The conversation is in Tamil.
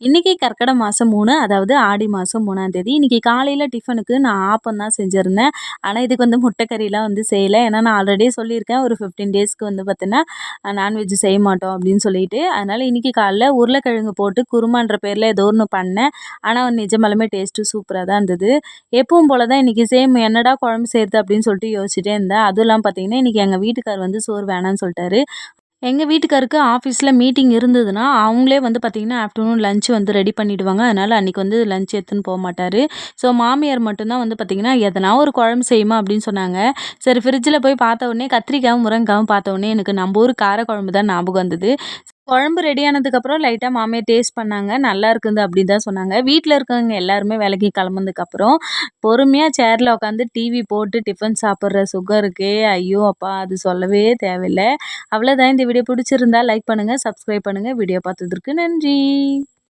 இன்றைக்கி கர்க்கடை மாதம் மூணு அதாவது ஆடி மாதம் மூணாந்தேதி இன்றைக்கி காலையில் டிஃபனுக்கு நான் ஆப்பம் தான் செஞ்சுருந்தேன். ஆனால் இதுக்கு வந்து முட்டைக்கறிலாம் வந்து செய்யலை. ஏன்னா நான் ஆல்ரெடி சொல்லியிருக்கேன் ஒரு ஃபிஃப்டீன் டேஸ்க்கு வந்து பார்த்தீங்கன்னா நான்வெஜ் செய்ய மாட்டோம் அப்படின்னு சொல்லிட்டு. அதனால் இன்றைக்கி காலைல உருளைக்கிழங்கு போட்டு குருமான்ற பேரில் ஏதோ ஒன்று பண்ணேன். ஆனால் நிஜமாலுமே டேஸ்ட்டு சூப்பராக தான் இருந்தது. எப்பவும் போல் தான் இன்றைக்கி சேம் என்னடா குழம்பு செய்கிறது அப்படின்னு சொல்லிட்டு யோசிச்சுட்டே இருந்தேன். அதுவும் இல்லாமல் பார்த்தீங்கன்னா இன்றைக்கி எங்கள் வீட்டுக்கார் வந்து சோறு வேணான்னு சொல்லிட்டாரு. எங்கள் வீட்டுக்காருக்கு ஆஃபீஸில் மீட்டிங் இருந்ததுன்னா அவங்களே வந்து பார்த்திங்கன்னா ஆஃப்டர்நூன் லஞ்ச் வந்து ரெடி பண்ணிவிடுவாங்க அதனால் அன்றைக்கி வந்து லஞ்ச் எடுத்துன்னு போக மாட்டார். ஸோ மாமியார் மட்டும்தான் வந்து பார்த்திங்கன்னா எதனா ஒரு குழம்பு செய்யுமா அப்படின்னு சொன்னாங்க. சரி ஃப்ரிட்ஜில் போய் பார்த்த உடனே கத்திரிக்காயும் முருங்காவும் பார்த்த உடனே எனக்கு நம்ம ஊர் காரக்குழம்பு தான் ஞாபகம் வந்தது. குழம்பு ரெடி ஆனதுக்கப்புறம் லைட்டாக மாமியை டேஸ்ட் பண்ணாங்க. நல்லா இருக்குது அப்படின்னு தான் சொன்னாங்க. வீட்டில் இருக்கவங்க எல்லாருமே வேலைக்கு கிளம்புனதுக்கப்புறம் பொறுமையாக சேரில் உட்காந்து டிவி போட்டு டிஃபன் சாப்பிட்ற சுகம் இருக்கே ஐயோ அப்பா அது சொல்லவே தேவையில்லை. அவ்வளோதான் இந்த வீடியோ பிடிச்சிருந்தா லைக் பண்ணுங்கள் சப்ஸ்கிரைப் பண்ணுங்கள் வீடியோ பார்த்ததற்கு நன்றி.